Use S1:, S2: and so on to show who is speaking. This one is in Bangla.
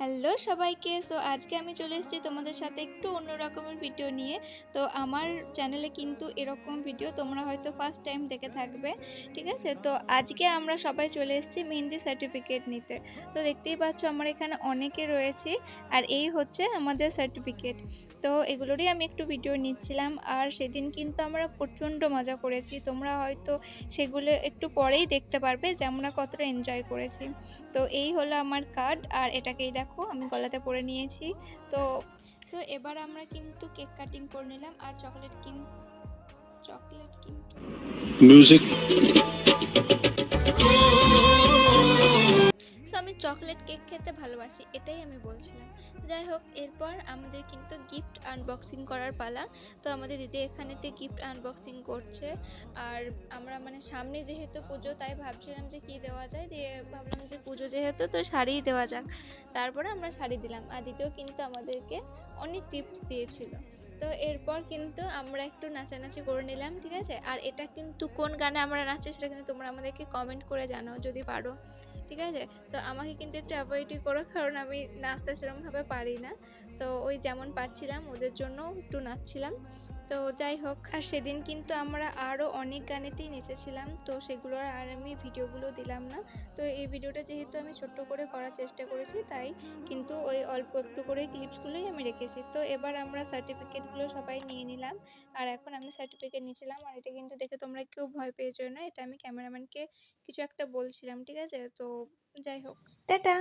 S1: হ্যালো সবাইকে। সো, আজকে আমি চলে এসেছি তোমাদের সাথে একটু অন্য রকমের ভিডিও নিয়ে। তো, আমার চ্যানেলে কিন্তু এরকম ভিডিও তোমরা হয়তো ফার্স্ট টাইম দেখে থাকবে, ঠিক আছে? তো, আজকে আমরা সবাই চলে এসেছি মেহেন্দি সার্টিফিকেট নিতে। তো, দেখতেই পাচ্ছ আমার এখানে অনেকে রয়েছে, আর এই হচ্ছে আমাদের সার্টিফিকেট তো, এগুলোরই আমি একটু ভিডিও নিচ্ছিলাম, আর সেদিন কিন্তু আমরা প্রচণ্ড মজা করেছি। তোমরা হয়তো সেগুলো একটু পরেই দেখতে পারবে যে আমরা কতটা এনজয় করেছি। তো, এই হলো আমার কার্ড আর এটাকেই দেখো। আমি গলাতে পরে নিয়েছি। তো তো এবার আমরা কিন্তু কেক কাটিং করে নিলাম, আর চকলেট কিন, চকলেট কিন্তু
S2: music.
S1: চকলেট কেক খেতে ভালোবাসি, এটাই আমি বলছিলাম। যাই হোক, এরপর আমাদের কিন্তু গিফট আনবক্সিং করার পালা। তো আমাদের দিদি এখানেতে গিফট আনবক্সিং করছে। আর আমরা মানে সামনে যেহেতু পুজো, তাই ভাবছিলাম যে কি দেওয়া যায়? দিয়ে ভাবলাম যে পুজো যেহেতু, তো শাড়িই দেওয়া যাক। তারপরে আমরা শাড়ি দিলাম। আর দিদিও কিন্তু আমাদেরকে অনেক টিপস দিয়েছিল। তো এরপর কিন্তু আমরা একটু নাচানাচি করে নিলাম, ঠিক আছে? আর এটা কিন্তু কোন গানে আমরা নাচছি, সেটা কিন্তু তোমরা আমাদেরকে কমেন্ট করে জানাও যদি পারো। ঠিক আছে? তো আমাকে কিন্তু একটু অ্যাভয়েডই করো, কারণ আমি নাচতে সেরকমভাবে পারি না। তো ওই যেমন পারছিলাম, ওদের জন্য একটু নাচছিলাম। তো যাই হোক, আর সেদিন কিন্তু আমরা আরও অনেক গানেতেই নেচেছিলাম। তো সেগুলোর আর আমি ভিডিওগুলো দিলাম না। তো এই ভিডিওটা যেহেতু আমি ছোট্ট করে করার চেষ্টা করেছি, তাই কিন্তু ওই অল্প একটু করে ক্লিপসগুলোই আমি রেখেছি। তো এবার আমরা সার্টিফিকেটগুলো সবাই নিয়ে নিলাম। আর এখন আমি সার্টিফিকেট নিয়েছিলাম, আর এটা কিন্তু দেখে তোমরা কেউ ভয় পেয়ে যেও না। এটা আমি ক্যামেরাম্যানকে কিছু একটা বলছিলাম, ঠিক আছে? তো যাই হোক। টাটা!